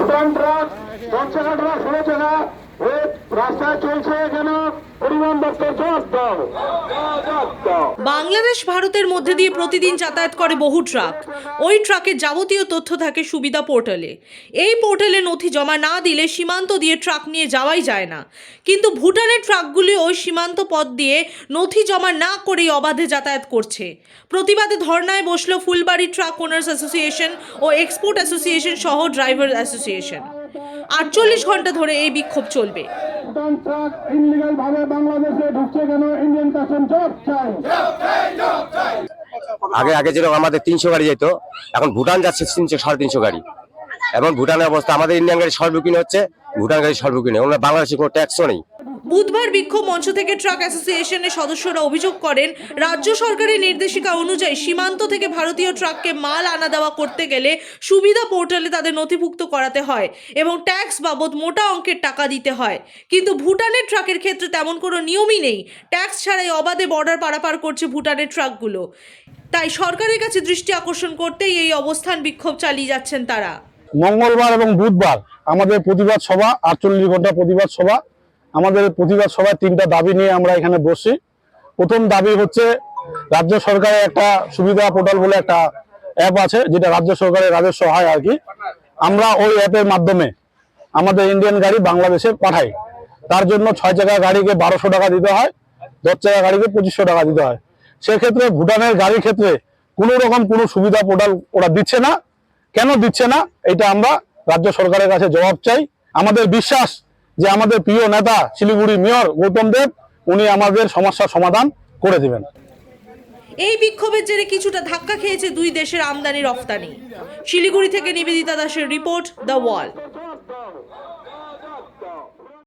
Truck টাকা truck ষোলো টাকা রাস্তায় চলছে কেন? বাংলাদেশ, ভারতের মধ্যে দিয়ে প্রতিদিন যাতায়াত করে বহু ট্রাক। ওই ট্রাকের যাবতীয় তথ্য থাকে সুবিধা পোর্টালে। এই পোর্টালে নথি জমা না দিলে সীমান্ত দিয়ে ট্রাক নিয়ে যাওয়াই যায় না। কিন্তু ভুটানের ট্রাকগুলি ওই সীমান্ত পথ দিয়ে নথি জমা না করেই অবাধে যাতায়াত করছে। প্রতিবাদে ধর্নায় বসল ফুলবাড়ি ট্রাক ওনার্স অ্যাসোসিয়েশন ও এক্সপোর্ট অ্যাসোসিয়েশন সহ ড্রাইভার অ্যাসোসিয়েশন। আটচল্লিশ ঘণ্টা ধরে এই বিক্ষোভ চলবে। ভুটান ট্রাক ইনলিগাল ভাবে বাংলাদেশে ঢুকছে কেন? ইন্ডিয়ান কাস্টম জব চাই। আগে আগে যেরকম আমাদের তিনশো গাড়ি যেত, এখন ভুটান যাচ্ছে তিনশো, সাড়ে তিনশো গাড়ি। এখন ভুটানের অবস্থা, আমাদের ইন্ডিয়ান গাড়ি সর্বকিনে হচ্ছে ভুটান গাড়ি সর্বকিনে ওনার বাংলাদেশে কোনো ট্যাক্সও নেই। বুধবার বিক্ষোভ মঞ্চ থেকে ট্রাক অ্যাসোসিয়েশনের সদস্যরা অভিযোগ করেন, রাজ্য সরকারের নির্দেশিকা অনুযায়ী সীমান্ত থেকে ভারতীয় ট্রাককে মাল আনা দেওয়া করতে গেলে সুবিধা পোর্টালে তাদের নথিভুক্ত করাতে হয় এবং ট্যাক্স বাবদ মোটা অঙ্কের টাকা দিতে হয়। কিন্তু ভুটানের ট্রাকের ক্ষেত্রে তেমন কোনো নিয়মই নেই। ট্যাক্স ছাড়াই অবাধে বর্ডার পারাপার করছে ভুটানের ট্রাকগুলো। তাই সরকারের কাছে দৃষ্টি আকর্ষণ করতেই এই অবস্থান বিক্ষোভ চালিয়ে যাচ্ছেন তারা। মঙ্গলবার এবং বুধবার আমাদের প্রতিবাদ সভা, আটচল্লিশ ঘণ্টা প্রতিবাদ সভা আমাদের প্রতিবাদ সভায় তিনটা দাবি নিয়ে আমরা এখানে বসি। প্রথম দাবি হচ্ছে, রাজ্য সরকারের একটা সুবিধা পোর্টাল বলে একটা অ্যাপ আছে, যেটা রাজ্য সরকারের রাজস্ব হয় আর কি। আমরা ওই অ্যাপের মাধ্যমে আমাদের ইন্ডিয়ান গাড়ি বাংলাদেশে পাঠাই। তার জন্য ছয় চাকা গাড়িকে বারোশো টাকা দিতে হয়, দশ চাকা গাড়িকে পঁচিশশো টাকা দিতে হয়। সেক্ষেত্রে ভুটানের গাড়ির ক্ষেত্রে কোনো রকম কোনো সুবিধা পোর্টাল ওরা দিচ্ছে না। কেন দিচ্ছে না? এটা আমরা রাজ্য সরকারের কাছে জবাব চাই। আমাদের বিশ্বাস যে আমাদের প্রিয় নেতা শিলিগুড়ি মেয়র গৌতম দেব, উনি আমাদের সমস্যার সমাধান করে দিবেন। এই বিক্ষোভের জেরে কিছুটা ধাক্কা খেয়েছে দুই দেশের আমদানি রফতানি। শিলিগুড়ি থেকে নিবেদিতা দাসের রিপোর্ট দ্য ওয়াল